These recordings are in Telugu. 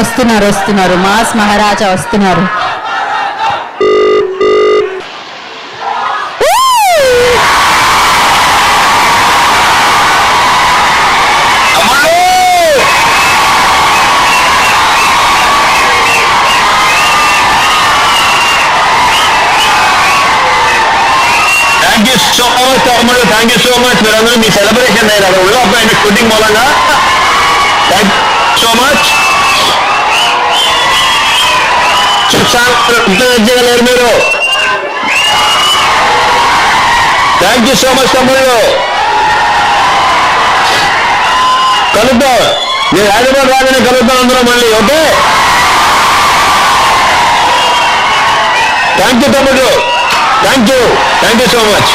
వస్తున్నారు వస్తున్నారు. మాస్ మహారాజా వస్తున్నారు. థ్యాంక్ యూ సో మచ్ తమ్ముడు థ్యాంక్ యూ సో మచ్ మీరందరూ మీ సెలబ్రేషన్ అయ్యారు అక్కడ షూటింగ్ మూలంగా. థ్యాంక్ సో మచ్ కృతజ్ఞతలేరు మీరు థ్యాంక్ యూ సో మచ్ తమ్ముడు కలుద్దాం. నేను హైదరాబాద్ రాగానే కలుద్దాం అందరూ మళ్ళీ ఓకే? థ్యాంక్ యూ తమ్ముడు thank you thank you so much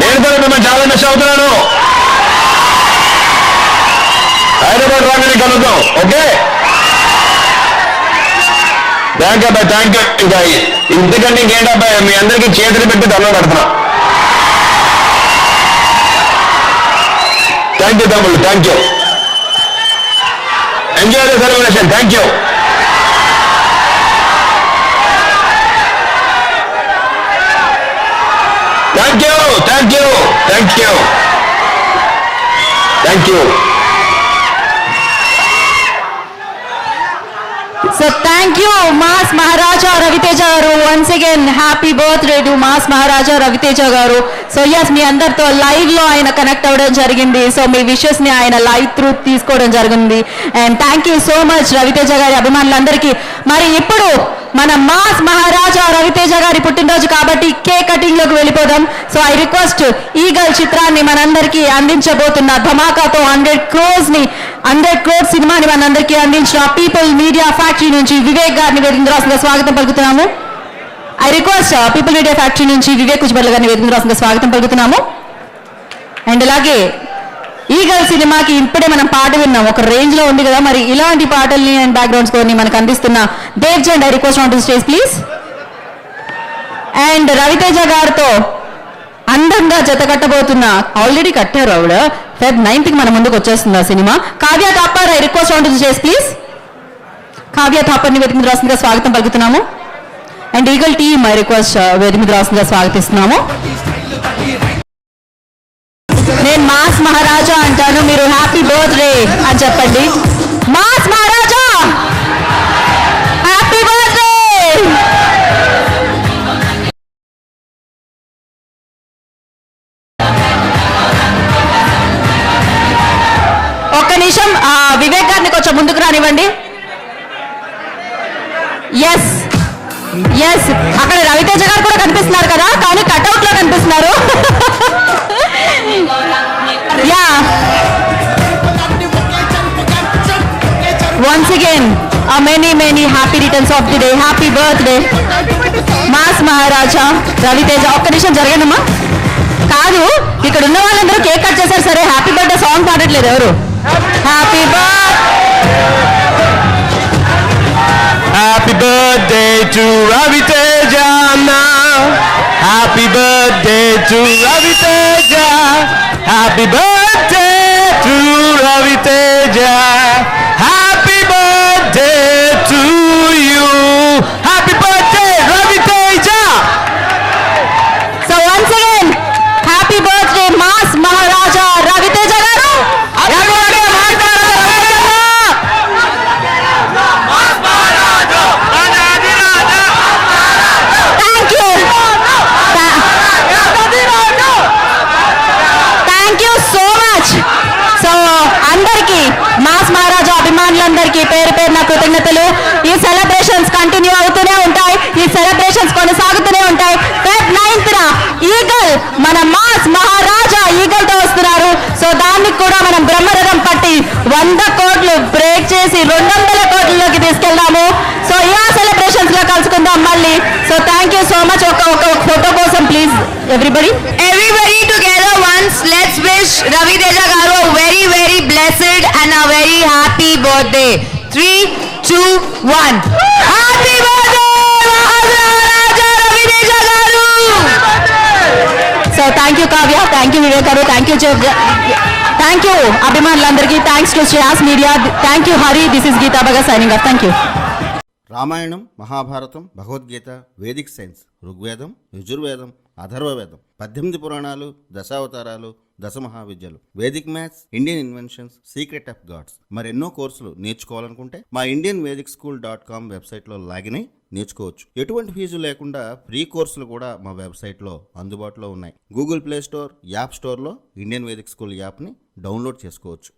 నేను కూడా మిమ్మల్ని చాలా మిస్ అవుతున్నాను. హైదరాబాద్ రాగానే కలుద్దాం ఓకే? థ్యాంక్ యూ అబ్బాయి. థ్యాంక్ యూ ఇంకా ఇంతకంటే ఇంకేంటి అబ్బాయి? మీ అందరికీ చేతులు పెట్టి దండం పెడుతున్నా. థ్యాంక్ యూ తమ్ముళ్ళు. Thank you enjoy the celebration thank you thank you thank you thank you thank you so thank you mass Maharaja Raviteja గారు once again happy birthday to mass Maharaja Raviteja గారు సో ఎస్ మీ అందరితో లైవ్లో ఆయన కనెక్ట్ అవ్వడం జరిగింది. సో మీ విషెస్ని ఆయన లైవ్ త్రూ తీసుకోవడం జరిగింది. And thank you so much Raviteja గారి అభిమానులందరికీ. మరి ఇప్పుడు మన మాస్ మహారాజా రవితేజ గారి పుట్టినరోజు కాబట్టి కేక్ కటింగ్లోకి వెళ్ళిపోదాం. సో ఐ రిక్వెస్ట్ ఈగల్ చిత్రాన్ని మనందరికీ అందించబోతున్న ధమాకాతో హండ్రెడ్ క్రోస్ని హండ్రెడ్ క్రోడ్ సినిమాని మనందరికీ అందించిన పీపుల్ మీడియా ఫ్యాక్టరీ నుంచి వివేక్ గారిని వేదికరాసిన స్వాగతం పలుకుతున్నాము. I request people media factory నుంచి వివేక్ కుజ్బర్ల గారిని వేదికరాసిన స్వాగతం పలుకుతున్నాము. అండ్ అలాగే ఈగల్ సినిమాకి ఇప్పుడే మనం పాట విన్నాం. ఒక రేంజ్లో ఉంది కదా మరి ఇలాంటి పాటల్ని అండ్ బ్యాక్గ్రౌండ్ స్కోర్ని మనకు అందిస్తున్న Dev Zand I request on to stage please and Raviteja గారితో అందంగా జత కట్టబోతున్న ఆల్రెడీ కట్టారు ఆవిడ. ఫెబ్ నైన్త్కి మన ముందుకు వచ్చేస్తుంది ఆ cinema. Kavya Thapar I request on చేసి ప్లీజ్ కావ్య థాపర్ని వేదిక మీద రాసిందిగా స్వాగతం పలుకుతున్నాము. And Eagle team I request వేదిక మీద రాసిందిగా స్వాగతిస్తున్నాము. నేను మాస్ మహారాజా అంటాను మీరు హ్యాపీ బర్త్డే అని చెప్పండి. మాస్ కొంచెం ముందుకు రానివ్వండి. ఎస్ ఎస్ అక్కడ రవితేజ గారు కూడా కనిపిస్తున్నారు కదా కానీ కట్అవుట్లో కనిపిస్తున్నారు. Yeah once again many many happy returns of the day happy birthday mass Maharaja Ravi Teja ఒక్క నిమిషం జరగనమ్మా. కాదు ఇక్కడ ఉన్న వాళ్ళందరూ కేక్ కట్ చేశారు సరే హ్యాపీ బర్త్డే సాంగ్ పాడట్లేదు ఎవరు? To Ravi. Happy birthday అభిమానులందరికీ పేరు పేరున కృతజ్ఞతలు. ఈ సెలబ్రేషన్స్ కంటిన్యూ అవుతూనే ఉంటాయి. ఈ సెలబ్రేషన్స్ కొనసాగుతూనే ఉంటాయి. ఫెబ్ నైన్త్ ఈగల్ మన మాస్ మహారాజా ఈగల్తో వస్తున్నారు. సో దానికి కూడా మనం బ్రహ్మరథం పట్టి వంద కోట్లు బ్రేక్ చేసి రెండు వందల కోట్లలోకి తీసుకెళ్దాము. సో ఈ సెలబ్రేషన్స్లో కలుసుకుందాం మళ్ళీ. So thank you so much ఒక ఒక ఫోటో కోసం please everybody everybody together once let's wish Ravi Teja Garu birthday three two one happy Happy so thank you Kavya thank you Vivek garu thank you thank you అభిమానులందరికీ thanks to Shreyas media thank you Hari this is Geeta Bhagat signing off thank you Ramayanam Mahabharatam Bhagavad Gita Vedic science Rigvedam Yajurvedam Atharvavedam పద్దెనిమిది పురాణాలు దశావతారాలు దశ మహావిద్యలు Vedic maths Indian inventions secret of gods. మరెన్నో కోర్సులు నేర్చుకోవాలనుకుంటే మా Indian Vedic school dot com వెబ్సైట్లో లాగిన్ అయి నేర్చుకోవచ్చు. ఎటువంటి ఫీజు లేకుండా ఫ్రీ కోర్సులు కూడా మా వెబ్సైట్లో అందుబాటులో ఉన్నాయి. గూగుల్ ప్లే స్టోర్ యాప్ స్టోర్లో ఇండియన్ వేదిక్ స్కూల్ యాప్ని డౌన్లోడ్ చేసుకోవచ్చు.